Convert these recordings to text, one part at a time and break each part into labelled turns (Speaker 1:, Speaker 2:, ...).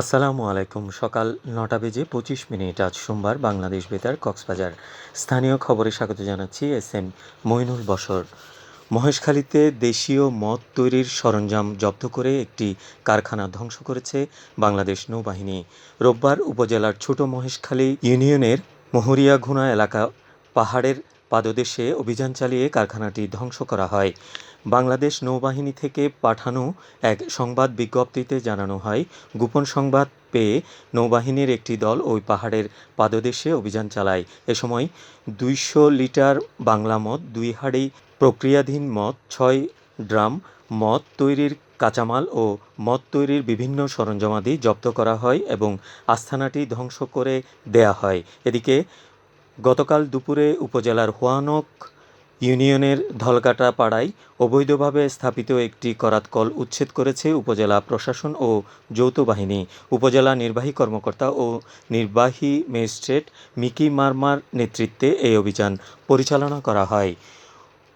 Speaker 1: আসসালামু আলাইকুম। সকাল নটা বেজে পঁচিশ মিনিট। আজ সোমবার বাংলাদেশ বেতার কক্সবাজার। স্থানীয় খবরে স্বাগত জানাচ্ছি এস এম মইনুল বসর মহেশখালীতে দেশীয় মদ তৈরির সরঞ্জাম জব্দ করে একটি কারখানা ধ্বংস করেছে বাংলাদেশ নৌবাহিনী। রোববার উপজেলার ছোট মহেশখালী ইউনিয়নের মহরিয়াঘুনা এলাকা পাহাড়ের পাদদেশে অভিযান চালিয়ে কারখানাটি ধ্বংস করা হয়। বাংলাদেশ নৌবাহিনী থেকে পাঠানো এক সংবাদ বিজ্ঞপ্তিতে জানানো হয়, গোপন সংবাদ পেয়ে নৌবাহিনীর একটি দল ওই পাহাড়ের পাদদেশে অভিযান চালায়। এ সময় দুইশো লিটার বাংলা মদ, দুই হাড়ি প্রক্রিয়াধীন মদ, ছয় ড্রাম মদ তৈরির কাঁচামাল ও মদ তৈরির বিভিন্ন সরঞ্জামাদি জব্দ করা হয় এবং আস্থানাটি ধ্বংস করে দেয়া হয়। এদিকে গতকাল দুপুরে উপজেলার হোয়ানক ইউনিয়নের ধলকাটা পাড়ায় অবৈধভাবে স্থাপিত একটি করাতকল উচ্ছেদ করেছে উপজেলা প্রশাসন ও যৌথ বাহিনী। উপজেলা নির্বাহী কর্মকর্তা ও নির্বাহী ম্যাজিস্ট্রেট মিকি মারমার নেতৃত্বে এই অভিযান পরিচালনা করা হয়।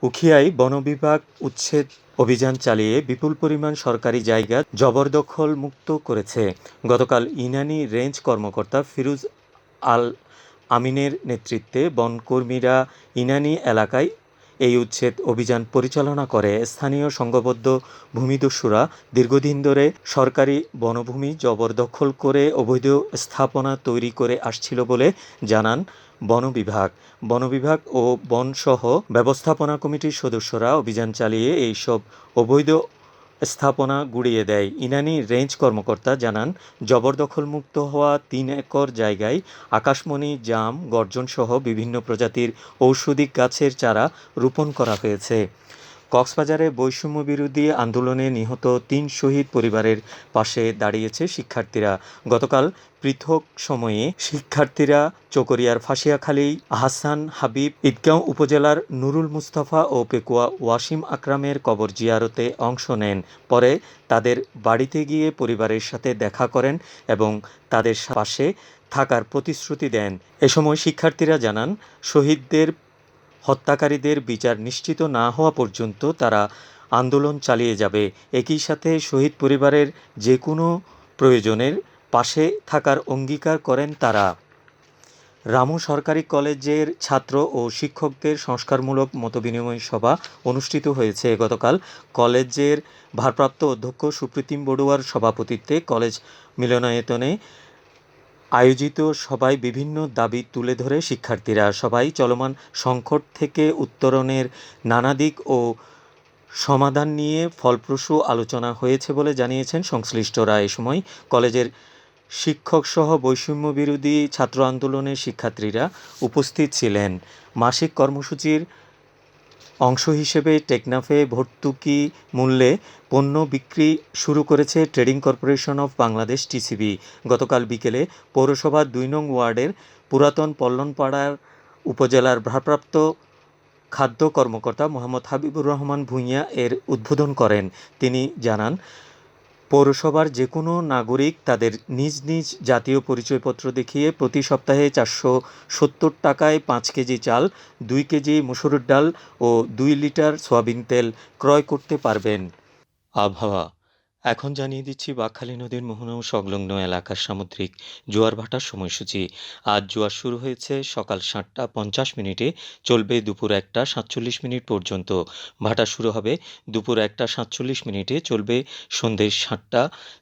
Speaker 1: উখিয়ায় বন বিভাগ উচ্ছেদ অভিযান চালিয়ে বিপুল পরিমাণ সরকারি জায়গা জবরদখল মুক্ত করেছে। গতকাল ইনানি রেঞ্জ কর্মকর্তা ফিরুজ আল আমিনের নেতৃত্বে বনকর্মীরা ইনানি এলাকায় এই উচ্ছেদ অভিযান পরিচালনা করে স্থানীয় সংঘবদ্ধ ভূমিদস্যুরা দীর্ঘদিন ধরে সরকারি বনভূমি জবরদখল করে অবৈধ স্থাপনা তৈরি করে আসছিল বলে জানান বন বিভাগ। বন বিভাগ ও বনসহ ব্যবস্থাপনা কমিটির সদস্যরা অভিযান চালিয়ে এইসব অবৈধ স্থাপনা গুড়িয়ে দেয়। ইনানি রেঞ্জ কর্মকর্তা জানান, জবরদখলমুক্ত হওয়া তিন একর জায়গায় আকাশমণি, জাম, গর্জনসহ বিভিন্ন প্রজাতির ঔষধি গাছের চারা রোপণ করা হয়েছে। কক্সবাজারে বৈষম্য বিরোধী আন্দোলনে নিহত তিন শহীদ পরিবারের পাশে দাঁড়িয়েছে শিক্ষার্থীরা। গতকাল পৃথক সময়ে শিক্ষার্থীরা চকরিয়ার ফাঁসিয়াখালী, হাসান হাবিব, ঈদগাঁও উপজেলার নুরুল মুস্তাফা ও পেকুয়া ওয়াসিম আকরামের কবর জিয়ারতে অংশ নেন। পরে তাদের বাড়িতে গিয়ে পরিবারের সাথে দেখা করেন এবং তাদের পাশে থাকার প্রতিশ্রুতি দেন। এ সময় শিক্ষার্থীরা জানান, শহীদদের হত্যাকারীদের বিচার নিশ্চিত না হওয়া পর্যন্ত তারা আন্দোলন চালিয়ে যাবে। একই সাথে শহীদ পরিবারের যে কোনো প্রয়োজনের পাশে থাকার অঙ্গীকার করেন তারা। রামু সরকারি কলেজের ছাত্র ও শিক্ষকদের সংস্কারমূলক মতবিনিময় সভা অনুষ্ঠিত হয়েছে। গতকাল কলেজের ভারপ্রাপ্ত অধ্যক্ষ সুপ্রীতিম বড়ুয়ার সভাপতিত্বে কলেজ মিলনায়তনে আয়োজিত সভায় বিভিন্ন দাবি তুলে ধরে শিক্ষার্থীরা। সবাই চলমান সংকট থেকে উত্তরণের নানা দিক ও সমাধান নিয়ে ফলপ্রসূ আলোচনা হয়েছে বলে জানিয়েছেন সংশ্লিষ্টরা। এ সময় কলেজের শিক্ষকসহ বৈষম্য বিরোধী ছাত্র আন্দোলনের শিক্ষার্থীরা উপস্থিত ছিলেন। মাসিক কর্মসূচির অংশ হিসেবে টেকনাফে ভর্তুকি মূল্যে পণ্য বিক্রি শুরু করেছে Trading Corporation of Bangladesh, TCB. গতকাল বিকেলে পৌরসভার দুই নং ওয়ার্ডের পুরাতন পল্লনপাড়ার উপজেলার ভারপ্রাপ্ত খাদ্য কর্মকর্তা মোহাম্মদ হাবিবুর রহমান ভূঁইয়া এর উদ্বোধন করেন। তিনি জানান পৌরসভার যে কোনো নাগরিক তাদের নিজ নিজ জাতীয় পরিচয়পত্র দেখিয়ে প্রতি সপ্তাহে চারশো সত্তর টাকায় পাঁচ কেজি চাল, দুই কেজি মসুরের ডাল ও দুই লিটার সয়াবিন তেল ক্রয় করতে পারবেন। আবহাওয়া এখন জানিয়ে দিচ্ছি বাকখালী নদীর মোহনা ও সংলগ্ন এলাকার সামুদ্রিক জোয়ার ভাটার সময়সূচি। আজ জোয়ার শুরু হয়েছে সকাল সাতটা পঞ্চাশ মিনিটে, চলবে দুপুর একটা সাতচল্লিশ মিনিট পর্যন্ত। ভাটা শুরু হবে দুপুর একটা সাতচল্লিশ মিনিটে, চলবে সন্ধ্যে সাতটা